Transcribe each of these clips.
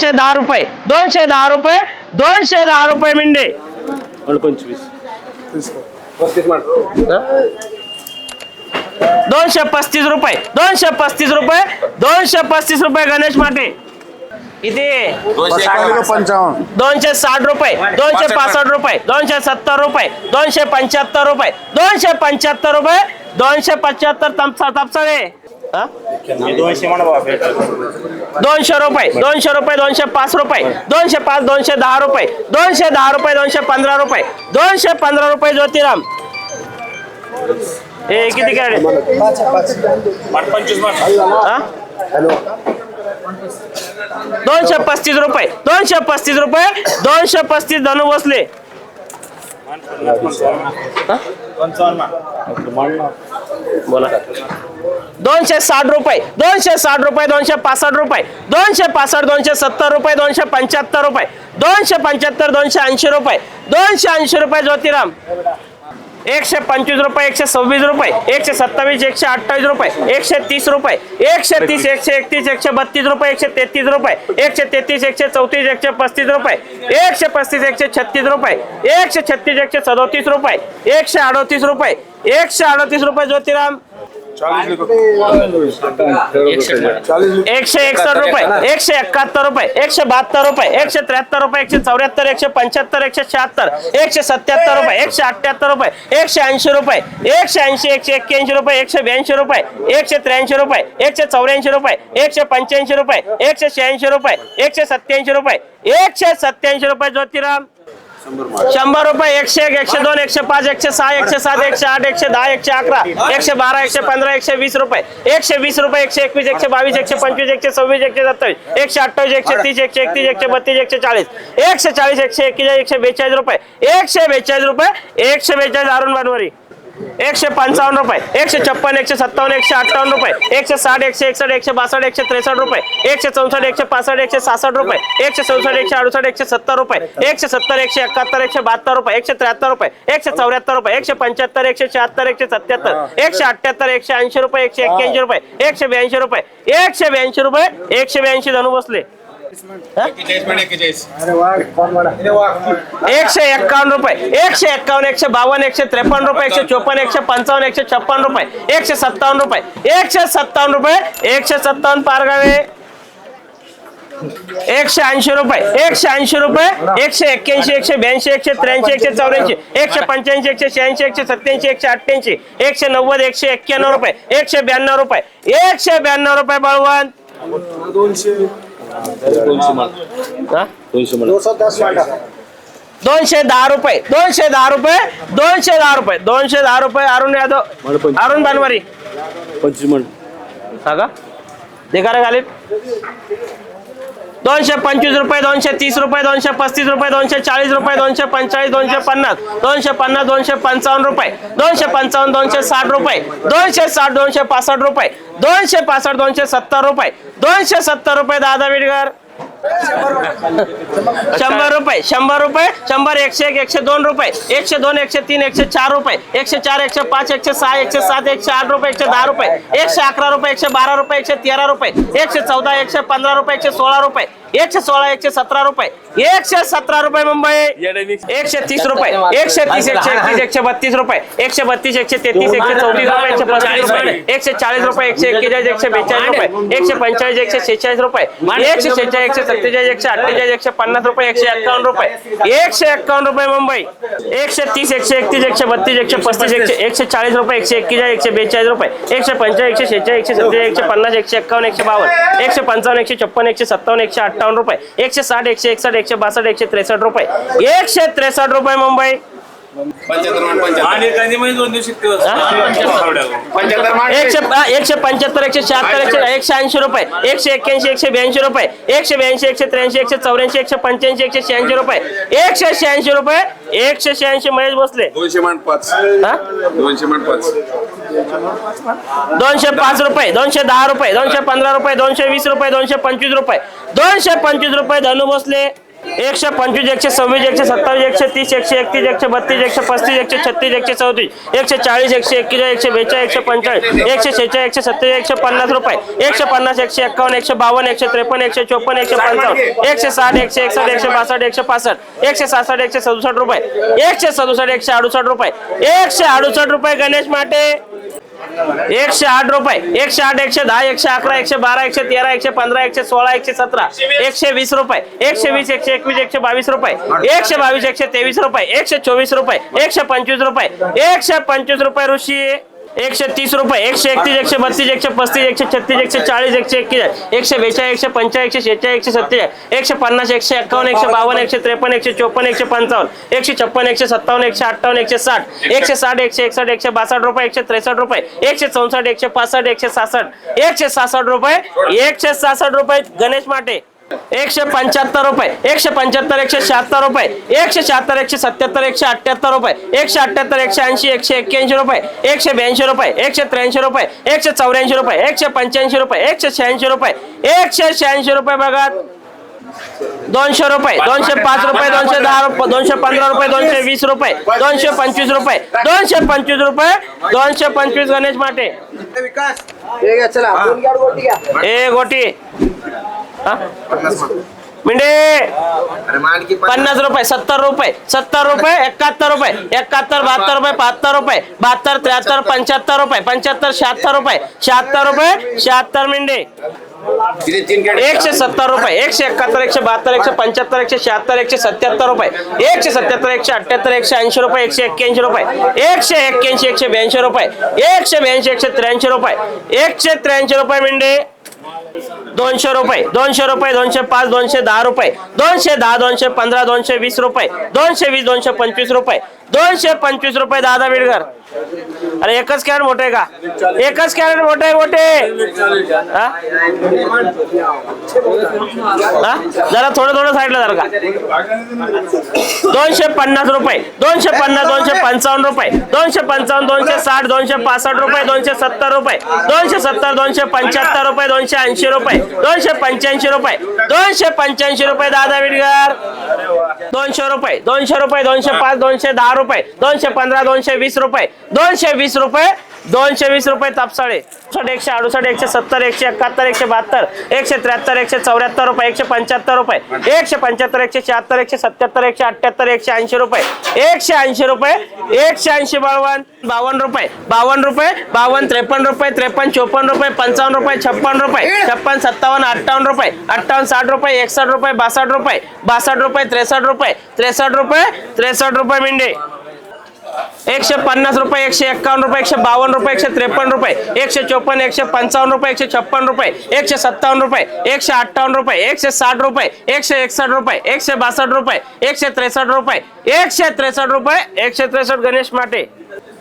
दोनशे दहा रुपये दोनशे दहा रुपये दोनशे दहा रुपये मिंडे दोनशे पस्तीस रुपये दोनशे पस्तीस रुपये दोनशे पस्तीस रुपये गणेश माटे. किती? पंचावन्न दोनशे साठ रुपये दोनशे पासष्ट रुपये दोनशे सत्तर रुपये दोनशे पंच्याहत्तर रुपये दोनशे पंच्याहत्तर रुपये दोनशे पंच्याहत्तर तपसा तपसाळे. दोनशे रुपये दोनशे रुपये दोनशे पाच रुपये दोनशे पाच दोनशे दहा रुपये दोनशे दहा रुपये दोनशे पंधरा रुपये दोनशे पंधरा रुपये ज्योतिराम. हे किती कॅरेट? दोनशे पस्तीस रुपये दोनशे पस्तीस रुपये दोनशे पस्तीस धनु बसले. बोला. दोनशे साठ रुपये दोनशे साठ रुपये दोनशे पासष्ट रुपये दोनशे पासष्ट दोनशे सत्तर रुपये दोनशे पंच्याहत्तर रुपये दोनशे पंच्याहत्तर दोनशे ऐंशी रुपये दोनशे ऐंशी रुपये ज्योतिराम एकशे पंचवीस रुपये एकशे सव्वीस रुपये एकशे सत्तावीस एकशे अठ्ठावीस रुपये एकशे तीस रुपये एकशे तीस एकशे एकतीस एकशे बत्तीस रुपये एकशे तेहतीस रुपये एकशे तेहतीस एकशे चौतीस एकशे पस्तीस रुपये एकशे पस्तीस एकशे छत्तीस रुपये एकशे छत्तीस एकशे सदोतीस रुपये एकशे अडोतीस रुपये एकशे अडोतीस रुपये ज्योतिराम एकशे एकसष्ट रुपये एकशे एकाहत्तर रुपये एकशे बहात्तर रुपये एकशे त्र्याहत्तर रुपये एकशे चौऱ्याहत्तर एकशे पंच्याहत्तर एकशे शहात्तर एकशे सत्याहत्तर रुपये एकशे अठ्ठ्याहत्तर रुपये एकशे ऐंशी रुपये एकशे ऐंशी एकशे एक्क्याऐंशी रुपये एकशे ब्याऐंशी रुपये एकशे त्र्याऐंशी रुपये एकशे चौऱ्याऐंशी रुपये एकशे पंच्याऐंशी रुपये एकशे शहाऐंशी रुपये एकशे सत्याऐंशी रुपये एकशे सत्याऐंशी रुपये ज्योतिराम शंभर रुपये एकशे एक एकशे दोन एकशे पाच एकशे सहा एकशे सात एकशे आठ एकशे दहा एकशे अकरा एकशे बारा एकशे पंधरा एकशे वीस रुपये. एकशे वीस रुपये एकशे एकवीस एकशे बावीस एकशे पंचवीस एकशे सव्वीस एकशे सत्तावीस एकशे अठ्ठावीस एकशे तीस एकशे एकतीस एकशे बत्तीस एकशे चाळीस एकशे चाळीस एकशे एक्केचाळीस एकशे बेचाळीस रुपये. एकशे बेचाळीस रुपये एकशे बेचाळीस अरुण बनवरी. एकशे पंचावन्न रुपये एकशे छप्पन एकशे सत्तावन्न एकशे अठ्ठावन्न रुपये एकशे साठ एकशे एकसष्ट एकशे बासष्ट एकशे त्रेसष्ट रुपये एकशे चौसष्ट एकशे पासष्ट एकशे सहासष्ट रुपये एकशे चौसष्ट एकशे अडुसष्ट एकशे सत्तर रुपये एकशे सत्तर एकशे एकाहत्तर एकशे बहात्तर रुपये एकशे त्र्याहत्तर रुपये एकशे चौऱ्याहत्तर रुपये एकशे पंच्याहत्तर एकशे शहात्तर एकशे सत्याहत्तर एकशे अठ्ठ्याहत्तर एकशे ऐंशी रुपये एकशे एक्क्याऐंशी रुपये एकशे ब्याऐंशी रुपये एकशे ब्याऐंशी रुपये एकशे ब्याऐंशी धनु बसले एकशे एक्कावन्न रुपये एकशे एक्कावन्न एकशे बावन्न एकशे त्रेपन्न रुपये एकशे चोपन्न एकशे पंचावन्न एकशे छप्पन्न रुपये एकशे सत्तावन्न रुपये एकशे सत्तावन्न रुपये एकशे सत्तावन्न पारगावे एकशे ऐंशी रुपये एकशे ऐंशी रुपये एकशे एक्क्याऐंशी एकशे ब्याऐंशी एकशे त्र्याऐंशी एकशे चौऱ्याऐंशी एकशे पंच्याऐंशी एकशे शहाऐंशी एकशे सत्याऐंशी एकशे अठ्ठ्याऐंशी एकशे नव्वद एकशे एक्क्याण्णव रुपये एकशे ब्याण्णव रुपये एकशे ब्याण्णव रुपये बळवंत. हा? दोनशे दहा रुपये दोनशे दहा रुपये दोनशे दहा रुपये दोनशे दहा रुपये अरुण यादव अरुण बनवारी. हा का? देखा रे घालीत. दोनशे पंचवीस रुपये दोनशे तीस रुपये दोनशे पस्तीस रुपये दोनशे चाळीस रुपये दोनशे पंचाळीस दोनशे पन्नास दोनशे पन्नास दोनशे पंचावन्न रुपये दोनशे पंचावन्न दोनशे साठ रुपये दोनशे साठ दोनशे पासष्ट रुपये दोनशे पासष्ट दोनशे सत्तर रुपये. दोनशे सत्तर रुपये दादा विडगर. शंभर रुपये शंभर रुपये शंभर एकशे एक एकशे दोन रुपये. एकशे दोन एकशे तीन एकशे चार रुपये. एकशे चार एकशे पाच एकशे सहा एकशे सात एकशे आठ रुपये एकशे दहा रुपये. एकशे अकरा रुपये एकशे बारा रुपये एकशे तेरा रुपये. एकशे चौदा एकशे पंधरा रुपये एकशे सोळा रुपये. एकशे सोळा एकशे सतरा रुपये. एकशे सतरा रुपये मुंबई. एकशे तीस रुपये. एकशे तीस एकशे एकतीस एकशे बत्तीस रुपये. एकशे बत्तीस एकशे तेहतीस एकशे चौतीस रुपये एकशे पस्तीस रुपये. एकशे चाळीस रुपये एकशे एक्केचाळीस एकशे बेचाळीस रुपये. एकशे पंचेचाळीस एकशे शेहेचाळीस रुपये. एकशे शेहेचाळीस एकशे सत्तेचाळीस एकशे अठ्ठेचाळीस एकशे पन्नास रुपये एकशे एक्कावन्न रुपये. एकशे एक्कावन्न रुपये मुंबई. एकशे तीस एकशे एकतीस एकशे बत्तीस एकशे पस्तीस एकशे एकशे चाळीस रुपये एकशे एक्केचाळीस एकशे बेचाळीस रुपये. एकशे पंचेचाळीस एकशे शेहेचाळीस एकशे सत्तेचाळीस एकशे पन्नास एकशे एक्कावन्न एकशे बावन्न. एकशे पंचावन्न एकशे छप्पन एकशे सत्तावन्न एकशे अठ्ठावन्न रुपये. एकशे साठ एकशे एकसष्ट एकशे बासष्ट एकशे त्रेसष्ट रुपये. एकशे त्रेसष्ट रुपये मुंबई. आणि त्यांनी म्हणजे दोन दिवशी दिवस एकशे एकशे पंच्याहत्तर एकशे शहात्तर एकशे एकशे ऐंशी रुपये. एकशे एक्क्याऐंशी एकशे ब्याऐंशी रुपये. एकशे ब्याऐंशी एकशे त्र्याऐंशी एकशे चौऱ्याऐंशी एकशे पंच्याऐंशी एकशे शहाऐंशी रुपये. एकशे शहाऐंशी रुपये एकशे शहाऐंशी महेश भोसले. दोनशे मान पाच. हा? दोनशे मान पाच. दोनशे पाच रुपये दोनशे दहा रुपये दोनशे पंधरा रुपये दोनशे वीस रुपये दोनशे पंचवीस रुपये. दोनशे पंचवीस रुपये धनु भोसले. एकशे पंचवीस एकशे सव्वीस एकशे सत्तावीस एकशे तीस एकशे एकतीस एकशे बत्तीस एकशे पस्तीस एकशे छत्तीस एकशे चौतीस एकशे चाळीस एकशे एक्केचाळीस एकशे बेचाळीस एकशे पंचेचाळीस एकशे शेहेचाळीस एकशे सत्तेचाळीस एकशे पन्नास रुपये एकशे पन्नास एकशे एक्कावन्न एकशे बावन्न एकशे त्रेपन्न एकशे चोपन्न एकशे पंचावन्न एकशे साठ एकशे एकसष्ट एकशे बासष्ट एकशे पासष्ट एकशे सहासष्ट एकशे सदुसष्ट रुपये एकशे सदुसष्ट एकशे अडुसष्ट रुपये एकशे अडुसष्ट रुपये गणेश माटे. एकशे आठ रुपये एकशे आठ एकशे दहा एकशे अकरा एकशे बारा एकशे तेरा एकशे पंधरा एकशे सोळा एकशे सतरा एकशे वीस रुपये एकशे वीस एकशे एकवीस एकशे बावीस रुपये एकशे बावीस एकशे तेवीस रुपये एकशे चोवीस रुपये एकशे पंचवीस रुपये एकशे पंचवीस रुपये ऋषी. एकशे तीस रुपये एकशे एकतीस एकशे बत्तीस एकशे पस्तीस एकशे छत्तीस एकशे चाळीस एकशे एकशे एकशे बेचाळीस एकशे पंचाळीस एकशे शेहेचाळीस एकशे सत्तेचाळीस एकशे पन्नास एकशे एक्कावन्न एकशे बावन्न. एकशे त्रेपन्न एकशे चोपन्न एकशे पंचावन्न एकशे छप्पन एकशे सत्तावन्न एकशे अठ्ठावन्न एकशे साठ एकशे साठ एकशे एकसष्ट एकशे बासष्ट रुपये एकशे त्रेसष्ट रुपये एकशे चौसष्ट एकशे पासष्ट एकशे सहासष्ट एकशे सहासष्ट रुपये एकशे सहासष्ट रुपये गणेश माटे. एकशे पंच्याहत्तर रुपये एकशे पंच्याहत्तर एकशे शहात्तर रुपये एकशे शहात्तर एकशे सत्याहत्तर एकशे अठ्ठ्याहत्तर रुपये एकशे अठ्ठ्याहत्तर एकशे ऐंशी एकशे एक्क्याऐंशी रुपये एकशे ब्याऐंशी रुपये एकशे त्र्याऐंशी रुपये एकशे चौऱ्याऐंशी रुपये एकशे पंच्याऐंशी रुपये एकशे शहाऐंशी रुपये एकशे शहाऐंशी रुपये बघा. दोनशे रुपये दोनशे पाच रुपये दोनशे दहा रुपये दोनशे पंधरा रुपये दोनशे वीस रुपये दोनशे पंचवीस रुपये दोनशे पंचवीस रुपये दोनशे पंचवीस गणेश माटे. ए गोटी? मिंडे! पन्नास रुपये सत्तर रुपये सत्तर रुपये एकाहत्तर रुपये एकाहत्तर बहात्तर रुपये बहात्तर रुपये बहात्तर त्र्याहत्तर पंच्याहत्तर रुपये पंच्याहत्तर शहात्तर रुपये शहात्तर रुपये शहात्तर मिंडे. एकशे सत्तर रुपये एकशे एकाहत्तर एकशे बहात्तर एकशे पंच्याहत्तर एकशे शहात्तर एकशे सत्याहत्तर रुपये एकशे सत्याहत्तर एकशे अठ्ठ्याहत्तर एकशे ऐंशी रुपये एकशे एक्क्याऐंशी रुपये एकशे एक्क्याऐंशी एकशे ब्याऐंशी रुपये एकशे ब्याऐंशी एकशे त्र्याऐंशी रुपये एकशे त्र्याऐंशी रुपये मिंडे. दोनशे रुपये दोनशे रुपये दोनशे पाच दोनशे दहा रुपये दोनशे दहा दोनशे पंधरा दोनशे वीस रुपये दोनशे वीस दोनशे पंचवीस रुपये. दोनशे पंचवीस रुपये दादा बिडकर अरे एकच कॅरेट मोठे आहे का? एकच कॅरेट मोठे आहे मोठे. जरा थोडं थोडं साईडला जर का? दोनशे पन्नास रुपये. दोनशे पन्नास दोनशे पंचावन्न रुपये. दोनशे पंचावन्न दोनशे साठ दोनशे पासष्ट रुपये दोनशे सत्तर रुपये. दोनशे सत्तर दोनशे पंच्याहत्तर रुपये दोनशे ऐंशी रुपये. दोनशे पंच्याऐंशी रुपये. दोनशे पंच्याऐंशी रुपये दादा विडगर दोनशे रुपये दोनशे रुपये दोनशे पाच दोनशे दहा रुपये दोनशे पंधरा दोनशे वीस रुपये दोनशे वीस रुपये दोनशे वीस रुपये तापसाळे. एकशे अडुसष्ट एकशे सत्तर एकशे एकाहत्तर एकशे बहात्तर एकशे त्र्याहत्तर एकशे चौऱ्याहत्तर रुपये एकशे पंच्याहत्तर रुपये एकशे पंच्याहत्तर एकशे शहात्तर एकशे सत्याहत्तर एकशे अठ्याहत्तर एकशे ऐंशी रुपये एकशे ऐंशी रुपये एकशे ऐंशी बावन्न बावन्न रुपये बावन्न रुपये बावन्न त्रेपन्न रुपये त्रेपन्न चोपन्न रुपये पंचावन्न रुपये छप्पन रुपये छप्पन सत्तावन्न अठ्ठावन्न रुपये अठ्ठावन्न साठ रुपये एकसष्ट रुपये बासष्ट रुपये बासष्ट रुपये त्रेसष्ट रुपये त्रेसष्ट रुपये त्रेसष्ट रुपये मिंडे एकशे पन्नास रुपये एकशे एक्कावन्न रुपये एकशे बावन्न रुपये एकशे त्रेपन्न रुपये एकशे चोपन्न एकशे पंचावन्न रुपये एकशे छप्पन रुपये एकशे सत्तावन्न रुपये एकशे अठ्ठावन्न रुपये एकशे साठ रुपये एकशे एकसष्ट रुपये एकशे बासष्ट रुपये एकशे त्रेसष्ट रुपये एकशे त्रेसष्ट रुपये एकशे त्रेसष्ट गणेश माटे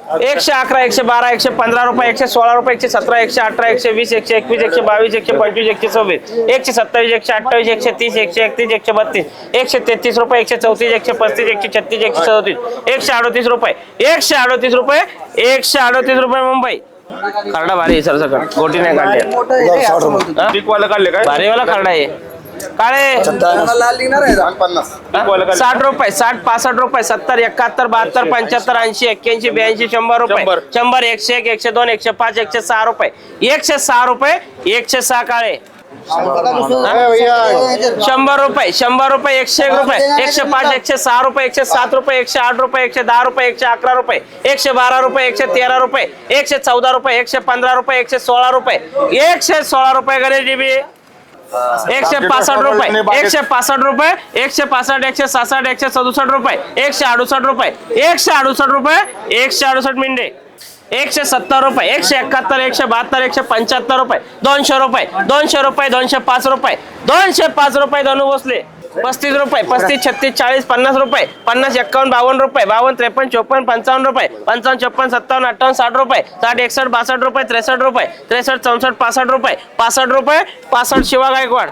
एकशे अकरा एकशे बारा एकशे पंधरा रुपये एकशे सोळा रुपये एकशे सतरा एकशे अठरा एकशे वीस एकशे एकवीस एकशे बावीस एकशे पंचवीस एकशे सव्वीस एकशे सत्तावीस एकशे अठ्ठावीस एकशे तीस एकशे एकतीस एकशे बत्तीस एकशे तेहतीस रुपये एकशे चौतीस एकशे पस्तीस एकशे छत्तीस एकशे सदतीस एकशे अडतीस रुपये एकशे अडतीस रुपये एकशे अडतीस रुपये मुंबई. खरडा भारी सर सगळं गोटी नाही काढले? पीकवाला काढले काय? भारीवाला खरडा आहे. काळे. साठ रुपये साठ पासष्ट रुपये सत्तर एकाहत्तर बहात्तर पंच्याहत्तर ऐंशी एक्क्याऐंशी ब्याऐंशी शंभर रुपये. शंभर. शंभर एकशे एक एकशे दोन एकशे पाच एकशे सहा रुपये. एकशे सहा रुपये एकशे सहा काळे. शंभर रुपये शंभर रुपये एकशे एक रुपये. एकशे पाच एकशे सहा रुपये एकशे सात रुपये एकशे आठ रुपये एकशे दहा रुपये एकशे अकरा रुपये. एकशे बारा रुपये एकशे तेरा रुपये. एकशे चौदा रुपये एकशे पंधरा रुपये एकशे सोळा रुपये. एकशे सोळा रुपये गणेश जीबी एकशे पासष्ट रुपये एकशे पासष्ट रुपये एकशे पासष्ट एकशे सहासष्ट एकशे सदुसष्ट रुपये एकशे अडुसष्ट रुपये एकशे अडुसष्ट रुपये एकशे अडुसष्ट मिनिटे एकशे सत्तर रुपये एकशे एकाहत्तर एकशे बहात्तर एकशे पंच्याहत्तर रुपये दोनशे रुपये दोनशे रुपये दोनशे पाच रुपये दोनशे पाच रुपये धनु बसले. पस्तीस रुपये पस्तीस छत्तीस चाळीस पन्नास रुपये पन्नास एक्कावन्न बावन्न रुपये बावन्न त्रेपन्न चोपन्न पंचावन्न रुपये पंचावन्न छप्पन्न सत्तावन्न अठ्ठावन्न साठ रुपये साठ एकसष्ट बासष्ट रुपये त्रेसष्ट रुपये त्रेसष्ट चौसष्ट पासष्ट रुपये पासष्ट रुपये पासष्ट शिवा गायकवाड.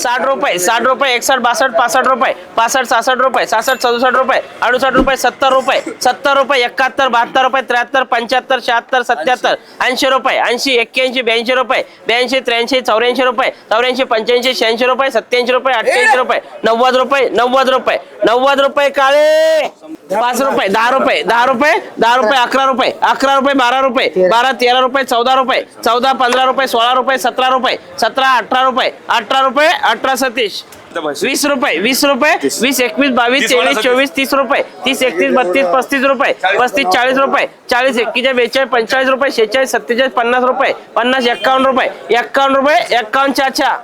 साठ रुपये साठ रुपये एकसष्ट बासष्ट पासष्ट रुपये पासष्ट सहासष्ट रुपये सहासष्ट सदुसष्ट रुपये अडुसष्ट रुपये सत्तर रुपये सत्तर रुपये एकाहत्तर बहात्तर रुपये त्र्याहत्तर पंच्याहत्तर शहात्तर सत्याहत्तर ऐंशी रुपये ऐंशी एक्क्याऐंशी ब्याऐंशी रुपये ब्याऐंशी त्र्याऐंशी चौऱ्याऐंशी रुपये चौऱ्याऐंशी पंच्याऐंशी शहाऐंशी रुपये सत्याऐंशी रुपये अठ्ठ्याऐंशी रुपये नव्वद रुपये नव्वद रुपये नव्वद रुपये काळे. पाच रुपये दहा रुपये दहा रुपये दहा रुपये अकरा रुपये अकरा रुपये बारा रुपये बारा तेरा रुपये चौदा रुपये चौदा पंधरा रुपये सोळा रुपये सतरा रुपये सतरा अठरा रुपये अठरा रुपये अठरा सतीश. वीस रुपये वीस रुपये वीस एकवीस बावीस तीस, तेवीस चोवीस तीस रुपये तीस एकतीस बत्तीस पस्तीस रुपये पस्तीस चाळीस रुपये. चाळीस एक्केचाळीस बेचाळीस पंचेचाळीस रुपये शेहेचाळीस सत्तेचाळीस पन्नास रुपये पन्नास एक्कावन्न रुपये एक्कावन्न रुपये एक्कावन्न चाचा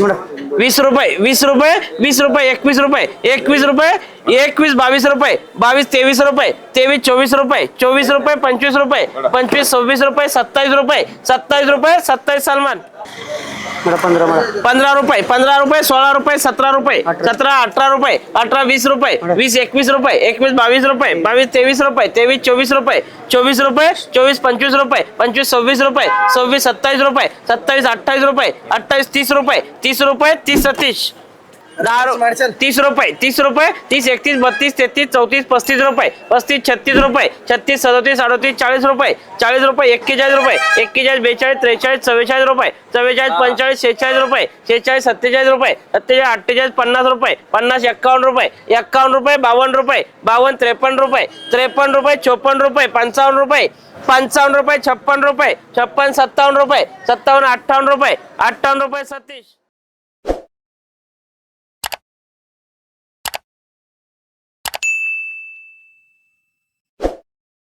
मिनट वीस रुपये वीस रुपये वीस रुपये एकवीस रुपये एकवीस रुपये एकवीस बावीस रुपये बावीस तेवीस रुपये तेवीस चोवीस रुपये चोवीस रुपये पंचवीस रुपये पंचवीस सव्वीस रुपये सत्तावीस रुपये सत्तावीस रुपये सत्तावीस सलमान. पंधरा रुपये पंधरा रुपये सोळा रुपये सतरा रुपये सतरा अठरा रुपये अठरा वीस रुपये वीस एकवीस रुपये एकवीस बावीस रुपये बावीस तेवीस रुपये तेवीस चोवीस रुपये चोवीस रुपये चोवीस पंचवीस रुपये पंचवीस सव्वीस रुपये सव्वीस सत्तावीस रुपये सत्तावीस अठ्ठावीस रुपये अठ्ठावीस तीस रुपये तीस रुपये तीस सतीश दहा रु- तीस रुपये तीस रुपये तीस एकतीस बत्तीस तेहतीस चौतीस पस्तीस रुपये पस्तीस छत्तीस रुपये छत्तीस सदोतीस अडोतीस चाळीस रुपये चाळीस रुपये एक्केचाळीस रुपये एक्केचाळीस बेचाळीस त्रेचाळीस चव्वेचाळीस रुपये चव्वेचाळीस पंचेचाळीस शेहेचाळीस रुपये शेहेचाळीस सत्तेचाळीस रुपये सत्तेचाळीस अठ्ठेचाळीस पन्नास रुपये पन्नास एक्कावन्न रुपये एक्कावन्न रुपये बावन्न रुपये बावन्न त्रेपन्न रुपये त्रेपन्न रुपये चोपन्न रुपये पंचावन्न रुपये पंचावन्न रुपये छप्पन रुपये छप्पन सत्तावन्न रुपये सत्तावन्न अठ्ठावन्न रुपये अठ्ठावन्न रुपये सतीश